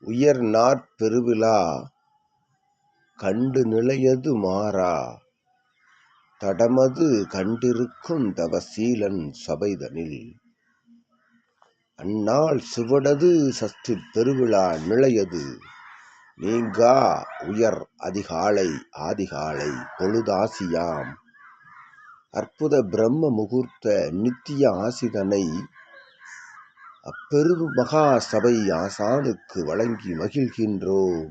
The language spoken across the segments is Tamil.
உயர்நாற் பெருவிழா கண்டு நிலையது மாறா. தடமது கண்டிருக்கும் தவசீலன் சபைதனில். அந்நாள் சுவடது சஷ்டிப் பெருவிழா நிலையது. நீங்கா உயர் அதிகாலை ஆதிகாலை பொழுதாசியாம். அற்புத பிரம்ம முகூர்த்த நித்திய ஆசிதனை அப்பெரு மகா சபை ஆசானுக்கு வழங்கி மகிழ்கின்றோம்.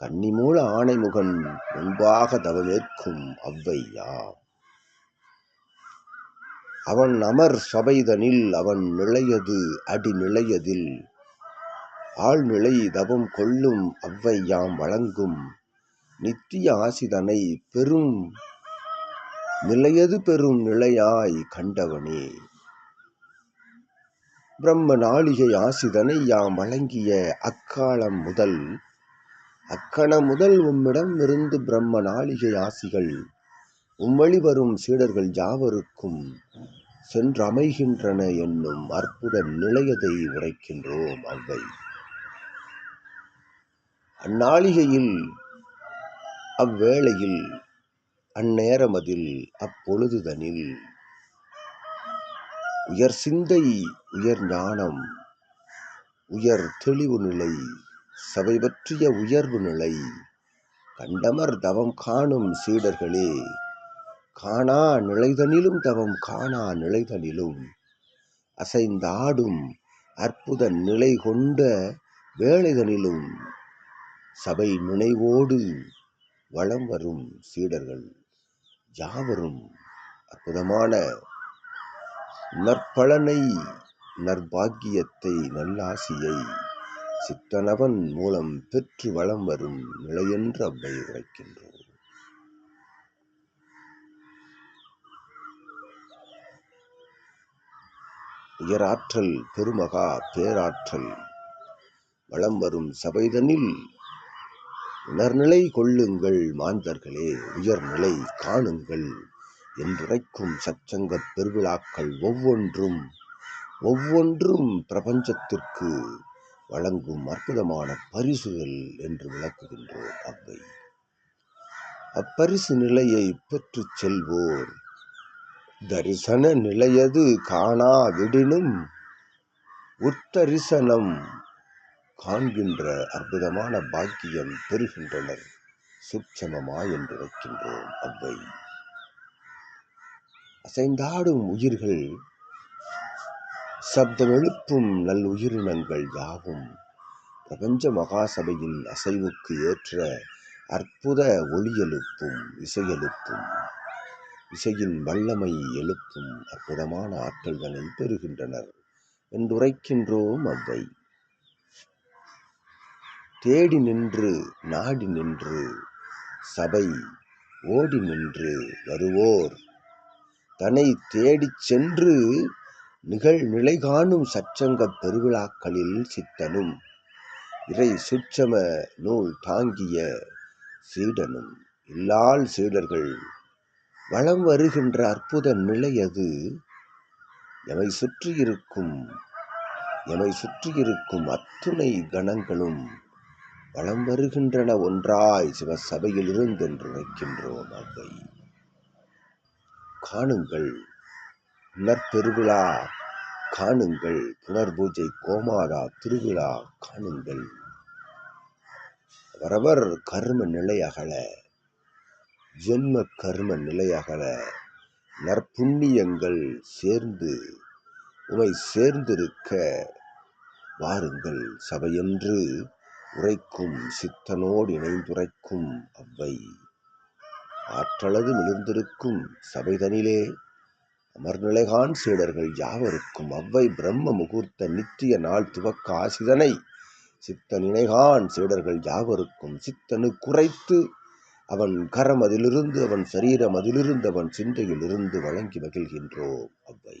கன்னிமூல ஆணைமுகன் முன்பாக தவமேற்கும் அவ்வையாம். அவன் அமர் சபைதனில் அவன் நிலையது அடி நிலையதில். ஆழ்நிலை தவம் கொள்ளும் அவ்வையாம் வழங்கும் நித்திய ஆசிதனை பெரும் நிலையது பெரும் நிலையாய் கண்டவனே. பிரம்ம நாளிகை ஆசிதனை யாம் வழங்கிய அக்காலம் முதல். அக்கண முதல் உம்மிடம் இருந்து பிரம்ம நாளிகை ஆசிகள் உம்வழி வரும் சீடர்கள் யாவருக்கும் சென்றமைகின்றன என்னும் அற்புத நிலையதை உரைக்கின்றோம் அவ்வை. அந்நாளிகையில் அவ்வேளையில் அந்நேரமதில் அப்பொழுதுதனில் உயர் சிந்தை உயர் ஞானம் உயர் தெளிவு நிலை சபை பற்றிய உயர்வு நிலை. கண்டமர் தவம் காணும் சீடர்களே காணா நிலைதனிலும் தவம் காணா நிலைதனிலும். அசைந்தாடும் அற்புத நிலை கொண்ட வேளைதனிலும் சபை நினைவோடு வளம் வரும் சீடர்கள் யாவரும் அற்புதமான நற்பலனை நற்பாக்கியத்தை நல்லாசியை சித்தனவன் மூலம் பெற்று வளம் வரும் நிலையென்று அவ்வை உரைக்கின்றோம். உயராற்றல் பெருமகா பேராற்றல் வளம் வரும் சபைதனில் உணர்நிலை கொள்ளுங்கள் மாந்தர்களே உயர்நிலை காணுங்கள் என்றுரைக்கும் சச்சங்கப் பெருவிழாக்கள் ஒவ்வொன்றும் ஒவ்வொன்றும் பிரபஞ்சத்திற்கு வழங்கும் அற்புதமான பரிசுகள் என்று விளக்குகின்றோம் அவ்வை. அப்பரிசு நிலையை பெற்றுச் செல்வோர் தரிசன நிலையது காணா விடினும் உத்தரிசனம் காண்கின்ற அற்புதமான பாக்கியம் பெறுகின்றனர் சுட்சமமா என்று வைக்கின்றோம் அவ்வை. அசைந்தாடும் உயிர்கள் சப்தம் எழுப்பும் நல் உயிரினங்கள் யாவும் பிரபஞ்ச மகாசபையின் அசைவுக்கு ஏற்ற அற்புத ஒளி எழுப்பும் இசையெழுப்பும். இசையின் வல்லமை எழுப்பும் அற்புதமான ஆற்றல்களை பெறுகின்றனர் என்றுரைக்கின்றோம் அவ்வை. தேடி நின்று நாடி நின்று சபை ஓடி நின்று வருவோர். தன்னை தேடிச் சென்று நிகழ்நிலை காணும் சச்சங்கப் பெருவிழாக்களில் சித்தனும் இறை சுற்றம நூல் தாங்கிய சீடனும். இல்லால் சீடர்கள் வளம் வருகின்ற அற்புத நிலை அது. எமை சுற்றியிருக்கும் எமை சுற்றியிருக்கும் அத்துணை கணங்களும் வளம் வருகின்றன ஒன்றாய் சிவசபையில் இருந்தென்று வைக்கின்றோம் அவை காணுங்கள். நற்பெருவிழா காணுங்கள். புனர்பூஜை கோமாதா திருவிழா காணுங்கள். வரவர் கர்ம நிலையகல ஜென்ம கர்ம நிலையகல நற்புண்ணியங்கள் சேர்ந்து உமை சேர்ந்திருக்க வாருங்கள். சபையென்று உரைக்கும் சித்தனோடு இணைந்துரைக்கும் அவ்வை. ஆற்றலது மிளிர்ந்திருக்கும் சபைதனிலே அமர்நிலைகான் சீடர்கள் யாவருக்கும் அவ்வை பிரம்ம முகூர்த்த நித்திய நாள் துவக்க ஆசிதனை. சித்த நினைகான் சீடர்கள் யாவருக்கும் சித்தனு குறைத்து அவன் கரம் அதிலிருந்து அவன் சரீரம் அதிலிருந்து அவன் சிந்தையிலிருந்து வழங்கி மகிழ்கின்றோம் அவ்வை.